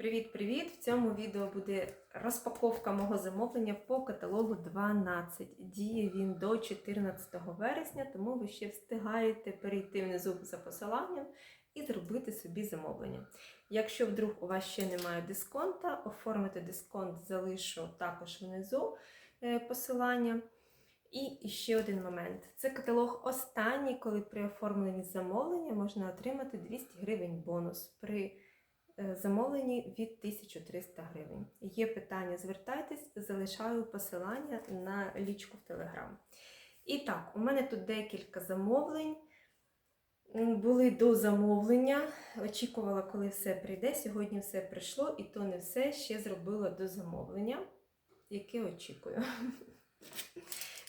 Привіт-привіт! В цьому відео буде розпаковка мого замовлення по каталогу 12. Діє він до 14 вересня, тому ви ще встигаєте перейти внизу за посиланням і зробити собі замовлення. Якщо вдруг у вас ще немає дисконта, оформити дисконт залишу також внизу е, посилання. І ще один момент. Це каталог останній, коли при оформленні замовлення можна отримати 200 гривень бонус при е, замовленні від 1300 гривень. Є питання, звертайтесь, залишаю посилання на лічку в Телеграм. І так, у мене тут декілька замовлень. Були до замовлення, очікувала, коли все прийде. Сьогодні все прийшло, і то не все ще зробила до замовлення, яке очікую.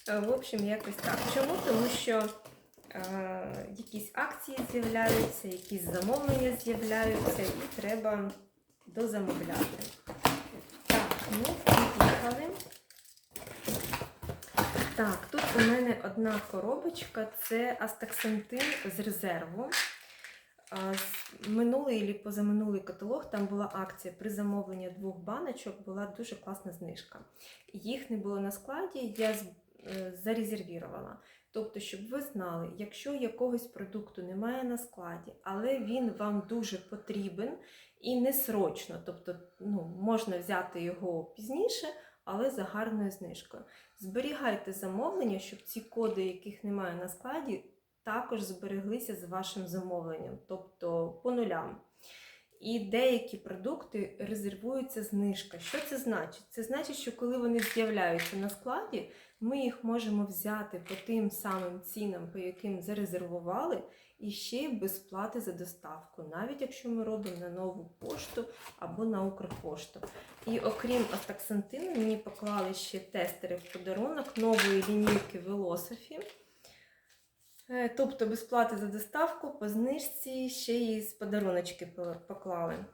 Е, В общем, якось так. Чому? Тому що якісь акції з'являються, якісь замовлення з'являються, і треба дозамовляти. Так, ну, поїхали. Так, тут у мене одна коробочка це астаксантин з резерву. Минулий і позаминулий каталог, там була акція при замовленні двох баночок, була дуже класна знижка. Їх не було на складі, я е, зарезервірувала. Тобто, щоб ви знали, якщо якогось продукту немає на складі, але він вам дуже потрібен і не срочно, тобто ну, можна взяти його пізніше, але за гарною знижкою. Зберігайте замовлення, щоб ці коди, яких немає на складі, також збереглися з вашим замовленням, тобто по нулям. І деякі продукти резервуються знижка. Що це значить? Це значить, що коли вони з'являються на складі, ми їх можемо взяти по тим самим цінам, по яким зарезервували, і ще й без плати за доставку, навіть якщо ми робимо на нову пошту або на Укрпошту. І окрім Астаксантину, мені поклали ще тестери в подарунок нової лінійки Velosophy. Е, Тобто без плати за доставку по знижці ще й з подаруночки поклали.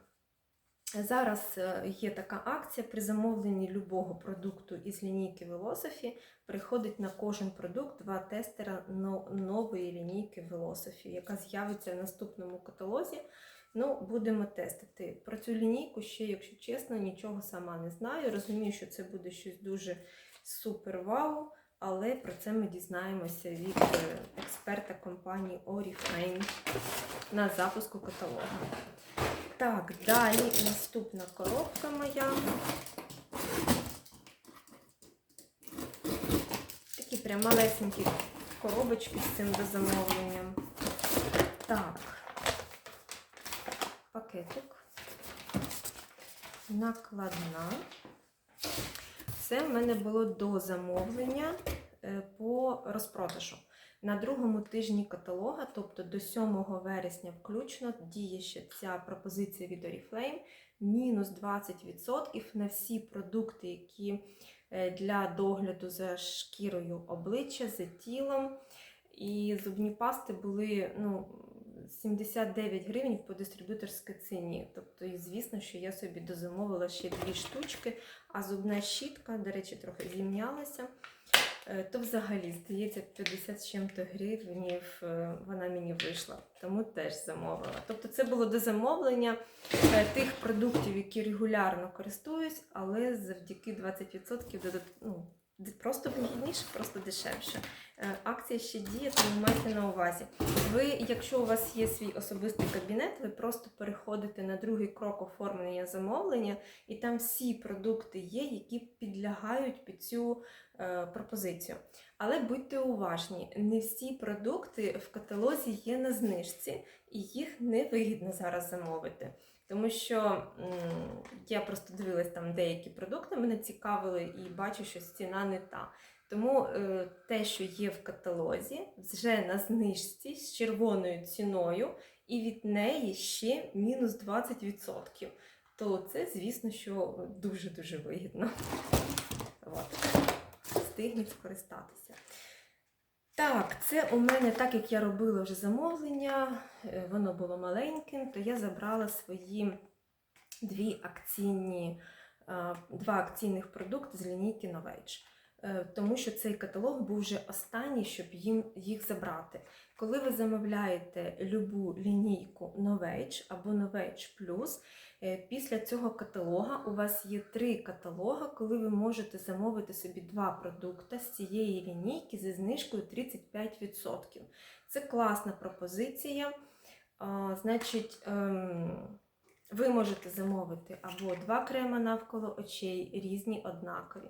Зараз е, є така акція при замовленні любого продукту із лінійки Velosophy приходить на кожен продукт два тестера нової лінійки Velosophy, яка з'явиться в наступному каталозі. Ну, будемо тестити. Про цю лінійку ще, якщо чесно, нічого сама не знаю. Розумію, що це буде щось дуже супер вау, але про це ми дізнаємося від е, експерта компанії Oriflame на запуску каталогу. Так, далі наступна коробка моя. Такі прям малесенькі коробочки з цим дозамовленням. Так, пакетик. Накладна. Це в мене було до замовлення е, по розпродажу. На другому тижні каталога, тобто до 7 вересня включно, діє ще ця пропозиція від Oriflame. Мінус 20% на всі продукти, які е, для догляду за шкірою обличчя, за тілом. І зубні пасти були ну, 79 гривень по дистриб'юторській ціні. Тобто, і звісно, що я собі дозамовила ще дві штучки, а зубна щітка, до речі, трохи зімнялася. Е, То взагалі, здається, 50 з чим-то гривнів е, вона мені вийшла, тому теж замовила. Тобто це було до замовлення е, тих продуктів, які регулярно користуюсь, але завдяки 20% додат... ну, просто вигідніше, просто дешевше. Акція ще діє, тому майте на увазі. Ви, якщо у вас є свій особистий кабінет, ви просто переходите на другий крок оформлення замовлення, і там всі продукти є, які підлягають під цю пропозицію. Але будьте уважні, не всі продукти в каталозі є на знижці, і їх не вигідно зараз замовити. Тому що я просто дивилась там деякі продукти, мене цікавили і бачу, що ціна не та. Тому е, те, що є в каталозі, вже на знижці з червоною ціною, і від неї ще мінус 20%. То це, звісно, що дуже-дуже вигідно. От. Встигніть скористатися. Так, це у мене, так як я робила вже замовлення, е, воно було маленьким, то я забрала свої дві акційні, е, два акційних продукти з лінійки Novage. Е, тому що цей каталог був вже останній, щоб їм їх забрати. Коли ви замовляєте любу лінійку Novage або Novage Plus, е, після цього каталога у вас є три каталога, коли ви можете замовити собі два продукти з цієї лінійки зі знижкою 35%. Це класна пропозиція. А, Значить, ем, ви можете замовити або два крема навколо очей, різні однакові,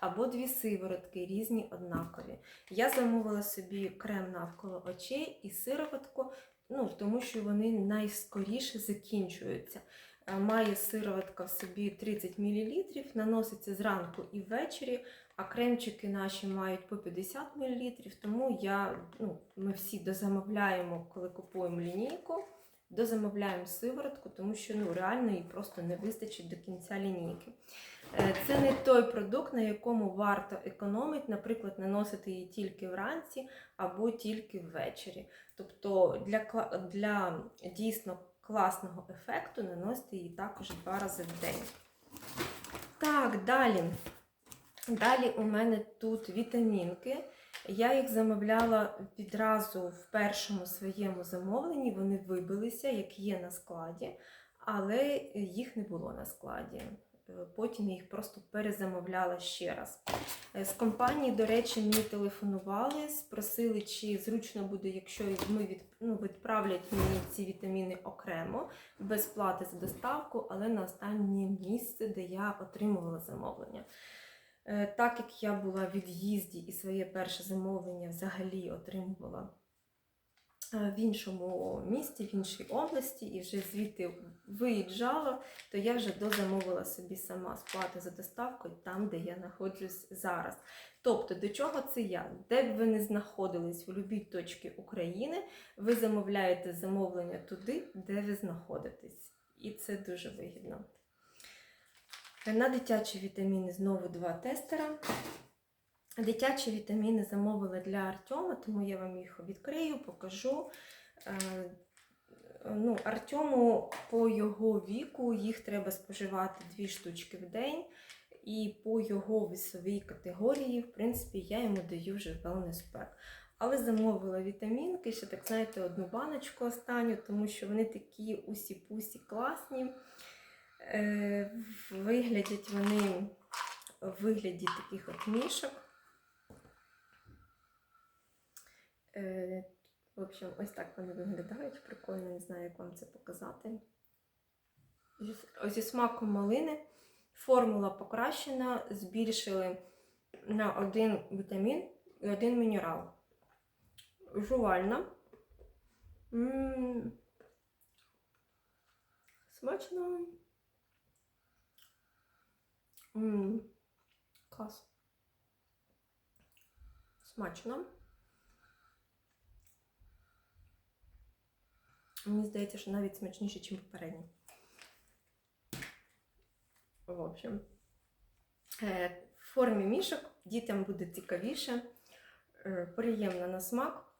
або дві сиворотки, різні однакові. Я замовила собі крем навколо очей і сироватку, ну, тому що вони найскоріше закінчуються. Е, Має сироватка в собі 30 мл, наноситься зранку і ввечері, а кремчики наші мають по 50 мл, тому я, ну, ми всі дозамовляємо, коли купуємо лінійку, дозамовляємо сиворотку, тому що ну, реально їй просто не вистачить до кінця лінійки. Е, Це не той продукт, на якому варто економити, наприклад, наносити її тільки вранці або тільки ввечері. Тобто для, для дійсно класного ефекту наносити її також два рази в день. Так, далі. Далі у мене тут вітамінки. Я їх замовляла відразу в першому своєму замовленні. Вони вибилися, як є на складі, але їх не було на складі. Е, Потім я їх просто перезамовляла ще раз. Е, З компанії, до речі, мені телефонували, спросили, чи зручно буде, якщо ми від, ну, відправлять мені ці вітаміни окремо, без плати за доставку, але на останнє місце, де я отримувала замовлення. Е, Так як я була в від'їзді і своє перше замовлення взагалі отримувала в іншому місті, в іншій області, і вже звідти виїжджала, то я вже дозамовила собі сама сплати за доставку там, де я знаходжусь зараз. Тобто, до чого це я? Де б ви не знаходились в будь-якій точці України, ви замовляєте замовлення туди, де ви знаходитесь. І це дуже вигідно. На дитячі вітаміни знову два тестера. Дитячі вітаміни замовили для Артема, тому я вам їх відкрию, покажу. Е, Ну, Артему по його віку їх треба споживати дві штучки в день. І по його весовій категорії, в принципі, я йому даю вже wellness pack. Але замовила вітамінки, ще так знаєте, одну баночку останню, тому що вони такі усі-пусі класні. Е, Виглядять вони в вигляді таких от мішок. Е, В общем, ось так вони виглядають. Прикольно, не знаю, як вам це показати. Зі- Зі смаком малини. Формула покращена, збільшили на один вітамін і один мінерал. Жувальна. М, Смачно. М, Клас. Смачно. Мені здається, що навіть смачніше, ніж попередній. В общем, е, в формі мішок дітям буде цікавіше, е, приємно на смак,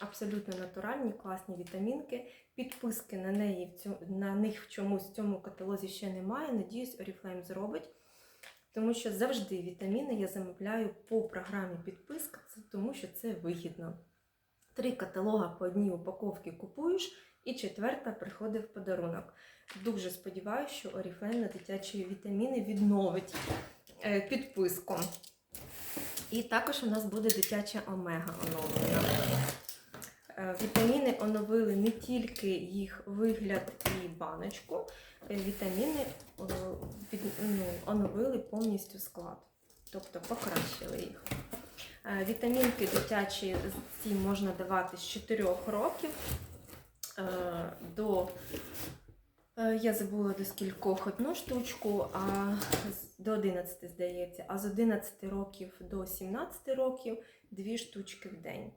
абсолютно натуральні, класні вітамінки. Підписки на, неї, в цьому, на них в чомусь в цьому каталозі ще немає. Надіюсь, Oriflame зробить. Тому що завжди вітаміни я замовляю по програмі підписка, тому що це вигідно. Три каталога по одній упаковці купуєш, і четверта приходить в подарунок. Дуже сподіваюся, що Oriflame на дитячі вітаміни відновить е, підписку. І також у нас буде дитяча омега оновлена. Е, Вітаміни оновили не тільки їх вигляд і баночку, е, вітаміни ну, оновили повністю склад, тобто покращили їх. Вітамінки дитячі ці можна давати з 4 років до, е, я забула до скількох одну штучку, а до 11, здається, а з 11 років до 17 років дві штучки в день.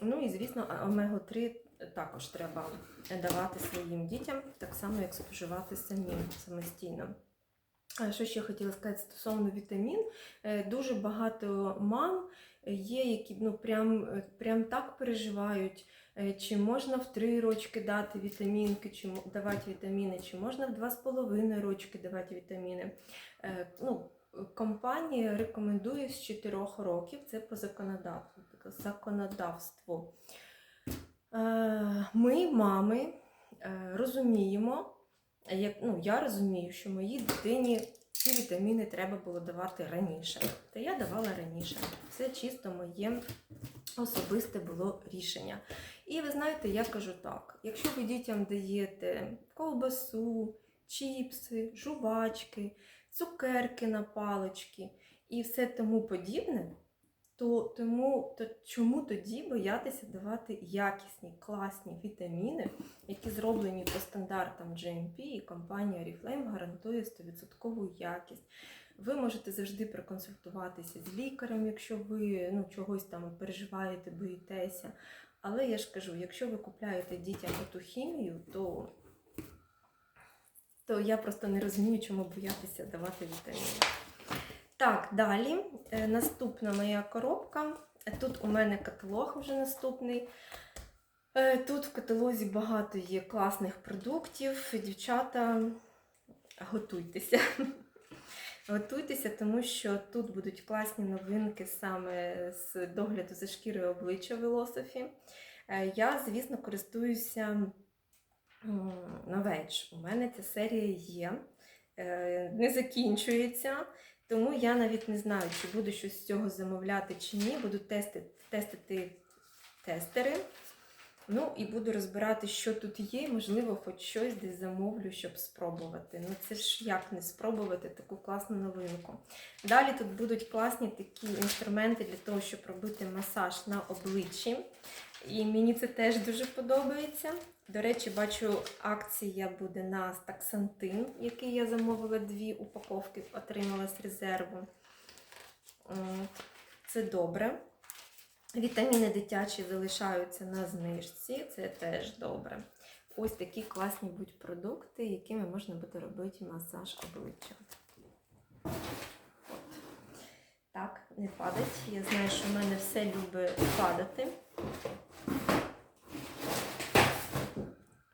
Ну і звісно, омегу-3 також треба давати своїм дітям, так само як споживати самим самостійно. Що ще хотіла сказати стосовно вітамін, Е, дуже багато мам є, які ну, прям, е, прям так переживають, е, чи можна в 3 рочки дати вітамінки, чи давати вітаміни, чи можна в 2,5 рочки давати вітаміни. Е, Ну, компанія рекомендує з 4 років, це по законодавству. законодавству. Ми, мами, розуміємо, як, ну, я розумію, що моїй дитині ці вітаміни треба було давати раніше. Та я давала раніше. Це чисто моє особисте було рішення. І ви знаєте, я кажу так: якщо ви дітям даєте ковбасу, чіпси, жувачки, цукерки на палички і все тому подібне, то, тому, то чому тоді боятися давати якісні, класні вітаміни, які зроблені по стандартам GMP, і компанія Oriflame гарантує 100% якість. Ви можете завжди проконсультуватися з лікарем, якщо ви ну, чогось там переживаєте, боїтеся. Але я ж кажу, якщо ви купляєте дітям ту хімію, то, то я просто не розумію, чому боятися давати вітаміни. Так, далі. Е, Наступна моя коробка. Тут у мене каталог вже наступний. Е, Тут в каталозі багато є класних продуктів. Дівчата, готуйтеся. Готуйтеся, тому що тут будуть класні новинки саме з догляду за шкірою обличчя Velosophy. Е, Я, звісно, користуюся Novage. У мене ця серія є, е, не закінчується. Тому я навіть не знаю, чи буду щось з цього замовляти чи ні. Буду тестити, тестити тестери. Ну і буду розбирати, що тут є. Можливо, хоч щось десь замовлю, щоб спробувати. Ну це ж як не спробувати таку класну новинку. Далі тут будуть класні такі інструменти для того, щоб робити масаж на обличчі. І мені це теж дуже подобається. До речі, бачу, акція буде на стаксантин, який я замовила дві упаковки, отримала з резерву. Це добре. Вітаміни дитячі залишаються на знижці, це теж добре. Ось такі класні будуть продукти, якими можна буде робити масаж обличчя. От. Так, не падать. Я знаю, що в мене все любить падати.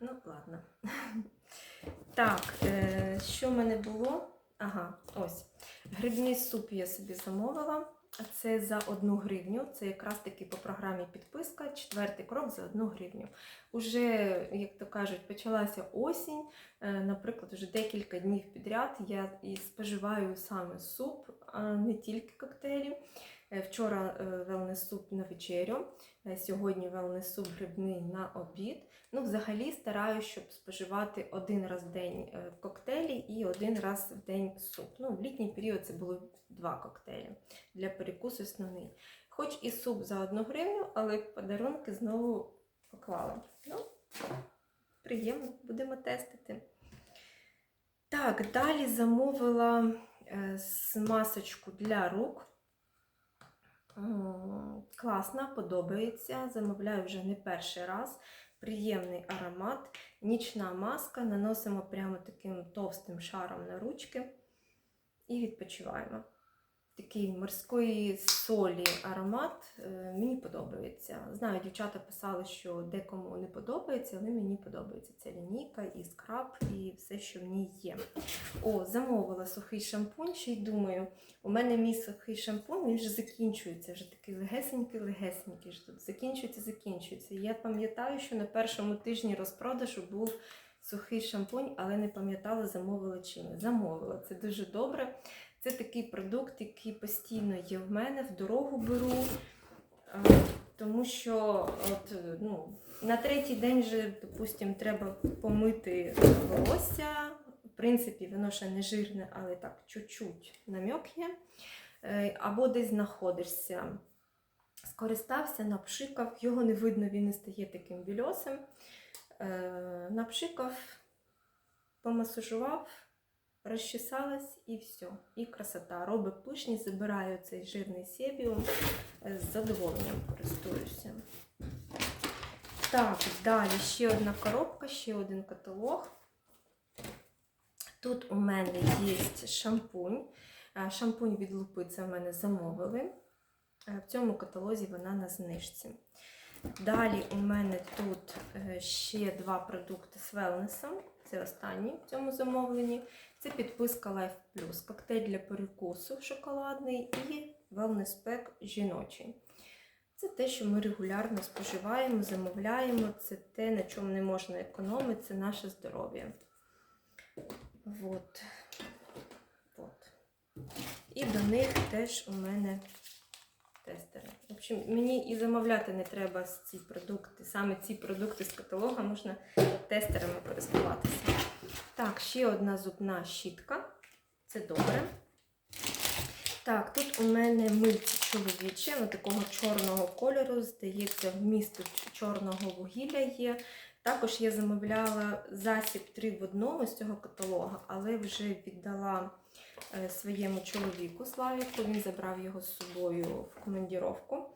Ну, ладно. Так, е, що в мене було? Ага, ось. Грибний суп я собі замовила. Це за одну гривню. Це якраз таки по програмі підписка. Четвертий крок за одну гривню. Уже, як то кажуть, почалася осінь. Е, Наприклад, вже декілька днів підряд я і споживаю саме суп, а не тільки коктейлі. Е, Вчора велнес суп на вечерю, е, сьогодні велнес суп грибний на обід. Ну, взагалі стараюся, щоб споживати один раз в день е, коктейлі і один раз в день суп. Ну, в літній період це було два коктейлі для перекусу основний. Хоч і суп за одну гривню, але подарунки знову поклала. Ну, приємно, будемо тестити. Так, далі замовила е, масочку для рук. Класна, подобається. Замовляю вже не перший раз. Приємний аромат. Нічна маска. Наносимо прямо таким товстим шаром на ручки і відпочиваємо. Такий морської солі аромат е, мені подобається. Знаю, дівчата писали, що декому не подобається, але мені подобається ця лінійка і скраб, і все, що в ній є. О, замовила сухий шампунь, ще й думаю, у мене мій сухий шампунь, він вже закінчується, вже такий легесенький, легесенький. ж Тут закінчується, закінчується. Я пам'ятаю, що на першому тижні розпродажу був сухий шампунь, але не пам'ятала, замовила чи ні. Замовила. Це дуже добре. Це такий продукт, який постійно є в мене, в дорогу беру. Тому що от, ну, на третій день вже, допустимо, треба помити волосся. В принципі, воно ще не жирне, але так чуть-чуть намьок є. Е, Або десь знаходишся. Скористався, напшикав, його не видно, він не стає таким більосим. Е, Напшикав, помасажував, розчесалась і все. І красота. Робить пишність, забираю цей жирний себіум, е, з задоволенням користуюся. Так, далі ще одна коробка, ще один каталог. Тут у мене є шампунь. Е, Шампунь від лупи це в мене замовили. Е, В цьому каталозі вона на знижці. Далі у мене тут ще два продукти з велнесом. Це останній в цьому замовленні. Це підписка Life Plus, коктейль для перекусу шоколадний і wellness pack жіночий. Це те, що ми регулярно споживаємо, замовляємо. Це те, на чому не можна економити, це наше здоров'я. Вот. Вот. І до них теж у мене тестери. В общем, мені і замовляти не треба ці продукти. Саме ці продукти з каталога можна тестерами користуватися. Так, ще одна зубна щітка. Це добре. Так, тут у мене мильце чоловіче, ось такого чорного кольору, здається, вмісту чорного вугілля є. Також я замовляла засіб 3 в одному з цього каталога, але вже віддала е, своєму чоловіку Славіку. Він забрав його з собою в командіровку.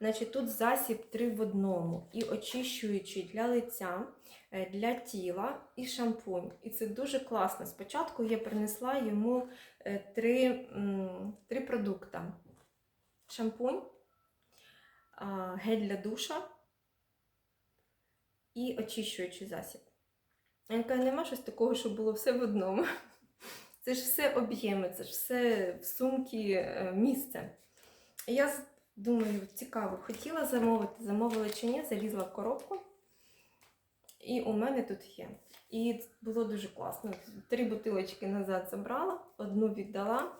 Значить, тут засіб 3 в одному і очищуючий для лиця, е, для тіла і шампунь. І це дуже класно. Спочатку я принесла йому е, три, три продукти: шампунь, гель для душа і очищуючий засіб. Я кажу, нема щось такого, щоб було все в одному. Це ж все об'єми, це ж все в сумки е, місце. Я думаю, цікаво, хотіла замовити, замовила чи ні, залізла в коробку. І у мене тут є. І було дуже класно. Три бутилочки назад забрала, одну віддала.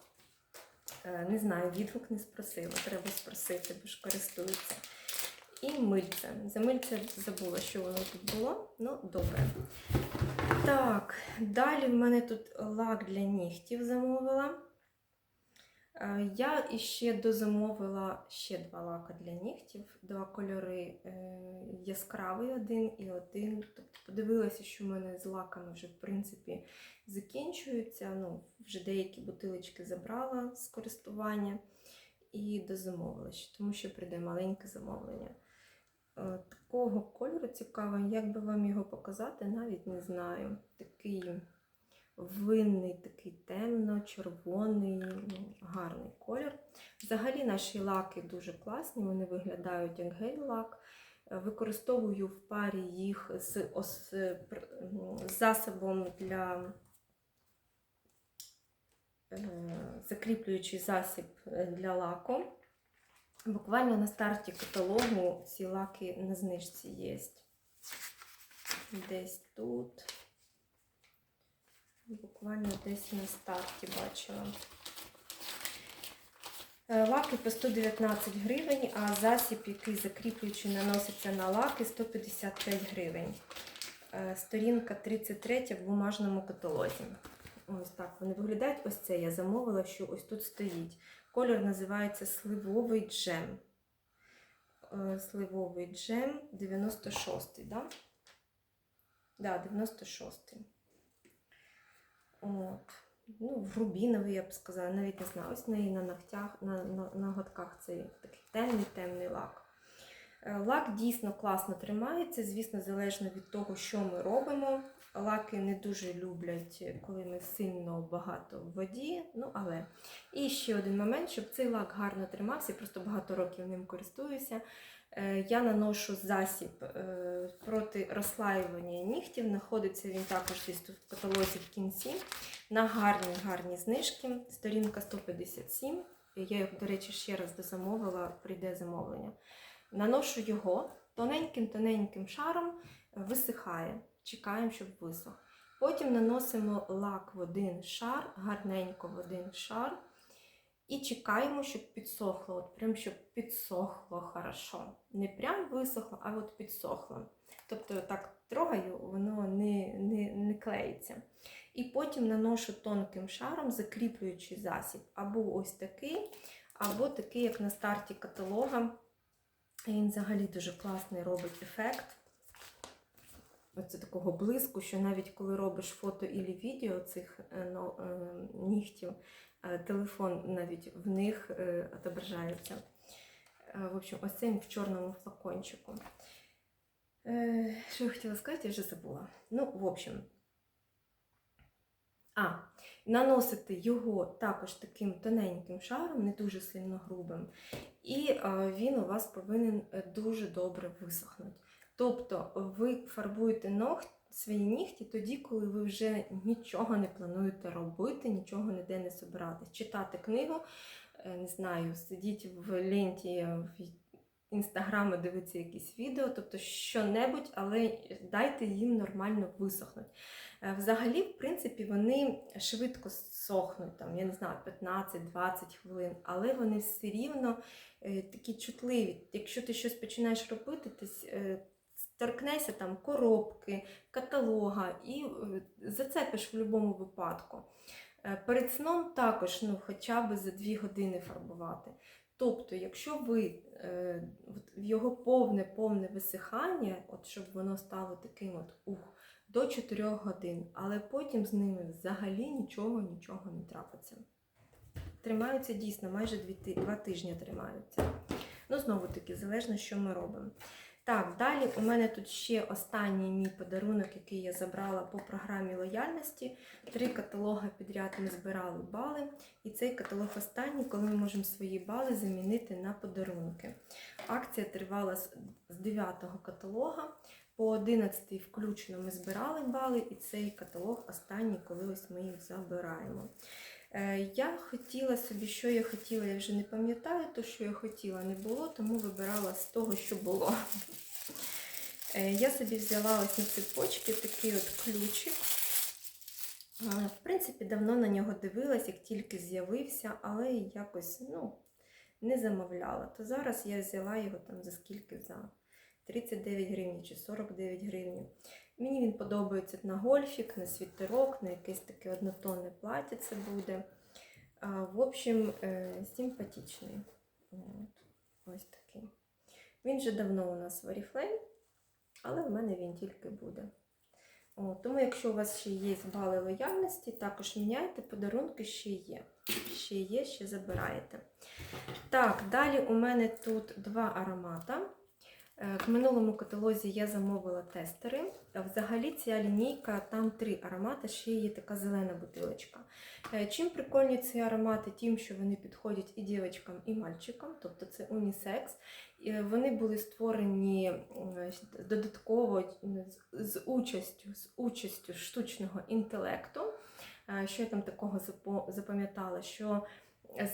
Е, Не знаю, відгук не спросила, треба спросити, бо ж користуються. І мильце. За мильце забула, що воно тут було. Ну, добре. Так, далі в мене тут лак для нігтів замовила. Е, Я іще дозамовила ще два лака для нігтів, два кольори е, яскравий один і один. Тобто подивилася, що в мене з лаками вже в принципі закінчуються. Ну, вже деякі бутилочки забрала з користування і дозамовила ще, тому що прийде маленьке замовлення. Е, Такого кольору цікаво, як би вам його показати, навіть не знаю. Такий винний, такий темно-червоний, ну, гарний колір. Взагалі наші лаки дуже класні, вони виглядають як гель-лак. Е, Використовую в парі їх з, ос, з засобом для е, закріплюючий засіб е, для лаку. Буквально на старті каталогу ці лаки на знижці є. Десь тут. Буквально десь на старті бачила. Е, Лаки по 119 гривень, а засіб, який закріплюючи, наноситься на лаки 155 гривень. Е, Сторінка 33 в бумажному каталозі. Ось так вони виглядають. Ось це я замовила, що ось тут стоїть. Колір називається сливовий джем. Е, Сливовий джем 96-й, да? Да, 96-й. От. Ну, в рубіновий, я б сказала, навіть не знаю. Ось неї на ногтях, на, на, на годках цей такий темний темний лак. Е, Лак дійсно класно тримається, звісно, залежно від того, що ми робимо. Лаки не дуже люблять, коли ми сильно багато в воді. Ну, але. І ще один момент, щоб цей лак гарно тримався, просто багато років ним користуюся. Е, Я наношу засіб е, проти розслаювання нігтів. Знаходиться він також десь в каталозі в кінці. На гарні гарні знижки. Сторінка 157. Я його, до речі, ще раз дозамовила, прийде замовлення. Наношу його тоненьким-тоненьким шаром, е, висихає. Чекаємо, щоб висох. Потім наносимо лак в один шар, гарненько в один шар. І чекаємо, щоб підсохло. От прям щоб підсохло хорошо. Не прям висохло, а от підсохло. Тобто так трогаю, воно не, не, не клеїться. І потім наношу тонким шаром, закріплюючий засіб. Або ось такий, або такий, як на старті каталога. Він взагалі дуже класний робить ефект. Оце такого блиску, що навіть коли робиш фото і відео цих е, е, нігтів, телефон навіть в них е, отображається. Е, В общем, ось цим в чорному флакончику. Е, Що я хотіла сказати, я вже забула. Ну, в общем. А, наносити його також таким тоненьким шаром, не дуже сильно грубим. І е, він у вас повинен е, дуже добре висохнути. Тобто ви фарбуєте ногті, свої нігті тоді, коли ви вже нічого не плануєте робити, нічого ніде не собиратись. Читати книгу, е, не знаю, сидіть в ленті в інстаграмі, дивитися якісь відео, тобто що-небудь, але дайте їм нормально висохнути. Е, Взагалі, в принципі, вони швидко сохнуть, там, я не знаю, 15-20 хвилин, але вони все рівно е, такі чутливі. Якщо ти щось починаєш робити, ти е, торкнешся там коробки, каталога і е, зацепиш в будь-якому випадку. Е, Перед сном також ну, хоча б за 2 години фарбувати. Тобто, якщо ви е, в його повне повне висихання, от щоб воно стало таким от ух, до 4 годин, але потім з ними взагалі нічого нічого не трапиться. Тримаються дійсно, майже 2 тижні тримаються. Ну, знову таки, залежно, що ми робимо. Так, далі у мене тут ще останній мій подарунок, який я забрала по програмі лояльності. Три каталоги підряд ми збирали бали. І цей каталог останній, коли ми можемо свої бали замінити на подарунки. Акція тривала з з 9 каталога по 11 включно ми збирали бали, і цей каталог останній, коли ось ми їх забираємо. Е, Я хотіла собі, що я хотіла, я вже не пам'ятаю, то, що я хотіла, не було, тому вибирала з того, що було. Е, Я собі взяла ось на цепочки такий от ключик. Е, В принципі, давно на нього дивилась, як тільки з'явився, але якось ну, не замовляла. То зараз я взяла його там за скільки? За 39 гривень чи 49 гривень. Мені він подобається на гольфік, на світерок, на якесь таке однотонне плаття це буде. А, В общем, е, симпатичний. Ось такий. Він вже давно у нас в Oriflame, але в мене він тільки буде. О, тому, якщо у вас ще є бали лояльності, також міняйте, подарунки ще є. Ще є, ще забираєте. Так, далі у мене тут два аромата. Е, В минулому каталозі я замовила тестери. Е, Взагалі ця лінійка, там три аромати, ще є така зелена бутилочка. Е, Чим прикольні ці аромати? Тим, що вони підходять і дівчатам, і мальчикам, тобто це унісекс. Вони були створені додатково з- участю, з участю штучного інтелекту. Що я там такого запам'ятала? Що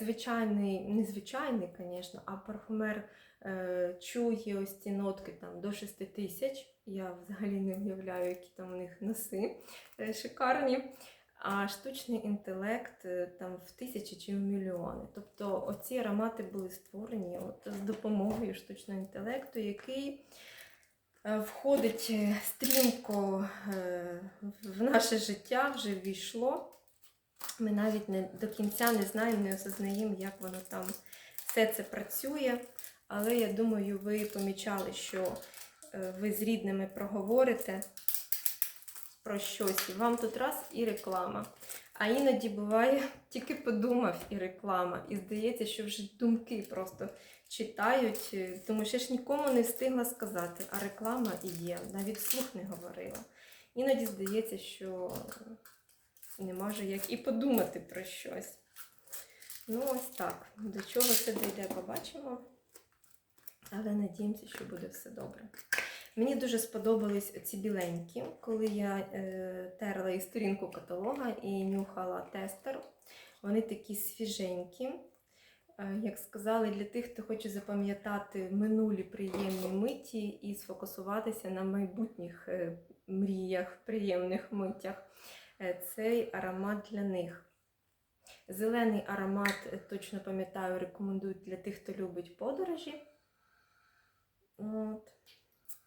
звичайний, не звичайний, звісно, а парфумер е, чує ось ці нотки там до 6 тисяч. Я взагалі не уявляю, які там у них носи е, шикарні. А штучний інтелект е, там в тисячі чи в мільйони. Тобто оці аромати були створені от, з допомогою штучного інтелекту, який е, входить е, стрімко в наше життя, вже ввійшло. Ми навіть не до кінця не знаємо, не осознаємо, як воно там все це працює. Але я думаю, ви помічали, що е, ви з рідними проговорите про щось, і вам тут раз і реклама. А іноді буває, тільки подумав і реклама. І здається, що вже думки просто читають. е, Тому що ж нікому не встигла сказати, а реклама і є. Навіть вслух не говорила. Іноді здається, що не можу як і подумати про щось. Ну, ось так. До чого це дійде, побачимо. Але надіємося, що буде все добре. Мені дуже сподобались ці біленькі, коли я е, терла і сторінку каталога і нюхала тестер. Вони такі свіженькі. Е, як сказали, для тих, хто хоче запам'ятати минулі приємні миті і сфокусуватися на майбутніх е, мріях, приємних миттях. Е, цей аромат для них. Зелений аромат, е, точно пам'ятаю, рекомендують для тих, хто любить подорожі. От.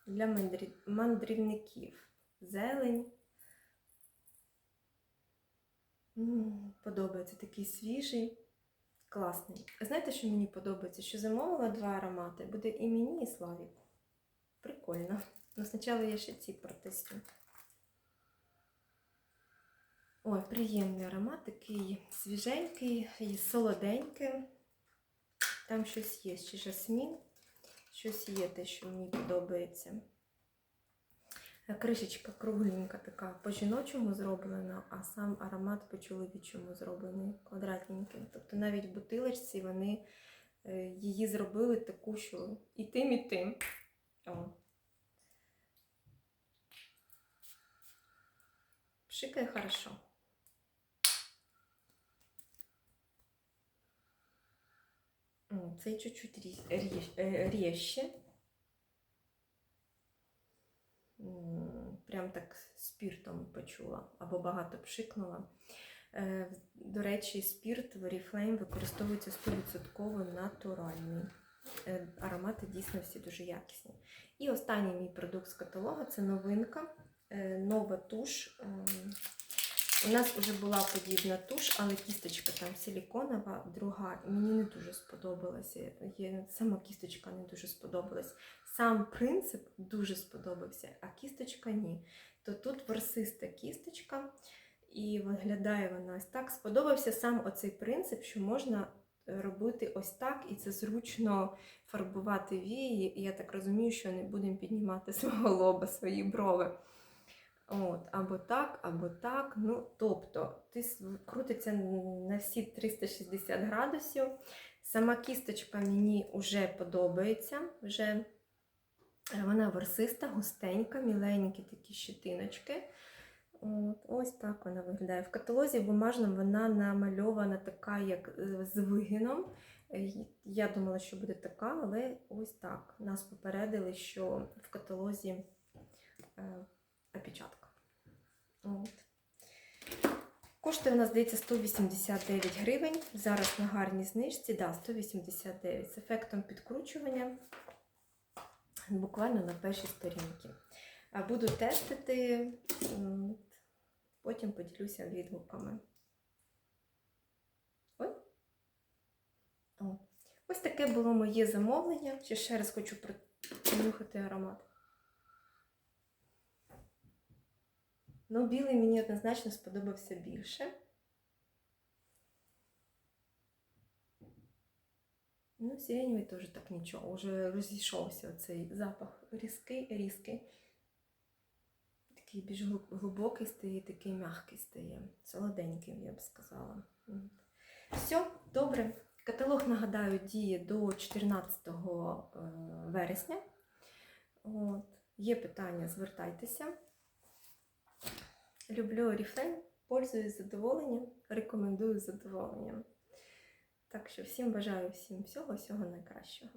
Для мандрі- мандрівників. Зелень. Подобається такий свіжий, класний. Знаєте, що мені подобається? Що замовила два аромати, буде і мені, і Славіку. Прикольно. Ну, спочатку я ще ці протестю. Ой, приємний аромат, такий свіженький і солоденький. Там щось є, ще жасмін, щось є те, що мені подобається. Е, Кришечка кругленька така по-жіночому зроблена, а сам аромат по-чоловічому зроблений, квадратненький. Тобто навіть в бутилочці вони е, її зробили таку, що і тим, і тим. О. Пшикає хорошо. О, Цей чуть-чуть рі- ріж- е, Прям так спіртом почула або багато пшикнула. Е, До речі, спірт в Oriflame використовується 100% натуральний. Е, Аромати дійсно всі дуже якісні. І останній мій продукт з каталогу це новинка. е, Нова туш. У нас вже була подібна туш, але кісточка там силіконова, друга. Мені не дуже сподобалася. Сама кісточка не дуже сподобалась. Сам принцип дуже сподобався, а кісточка ні. То тут ворсиста кісточка, і виглядає вона ось так. Сподобався сам оцей принцип, що можна робити ось так, і це зручно фарбувати вії. Я так розумію, що не будемо піднімати свого лоба, свої брови. От, або так, або так. Ну, тобто, ти крутиться на всі 360 градусів. Сама кісточка мені вже подобається. Вже е, вона ворсиста, густенька, міленькі такі щетиночки. От, ось так вона виглядає. В каталозі бумажному вона намальована така, як е, з вигином. Е, Я думала, що буде така, але ось так. Нас попередили, що в каталозі опечатка. От. Коштує у нас, здається, 189 гривень. Зараз на гарній знижці, да, 189 з ефектом підкручування буквально на першій сторінці. Буду тестити, потім поділюся відгуками. Ой. Ось таке було моє замовлення. Ще ще раз хочу понюхати аромат. Ну, білий мені однозначно сподобався більше. Ну, сиреневий теж так нічого. Уже розійшовся цей запах різкий, різкий. Такий більш глибокий стає, такий м'який стає. Солоденький, я б сказала. Все, добре. Каталог, нагадаю, діє до 14 е, вересня. От. Є питання, звертайтеся. Люблю Oriflame, пользуюсь задоволенням, рекомендую задоволенням. Так що всім бажаю всім всього, всього найкращого.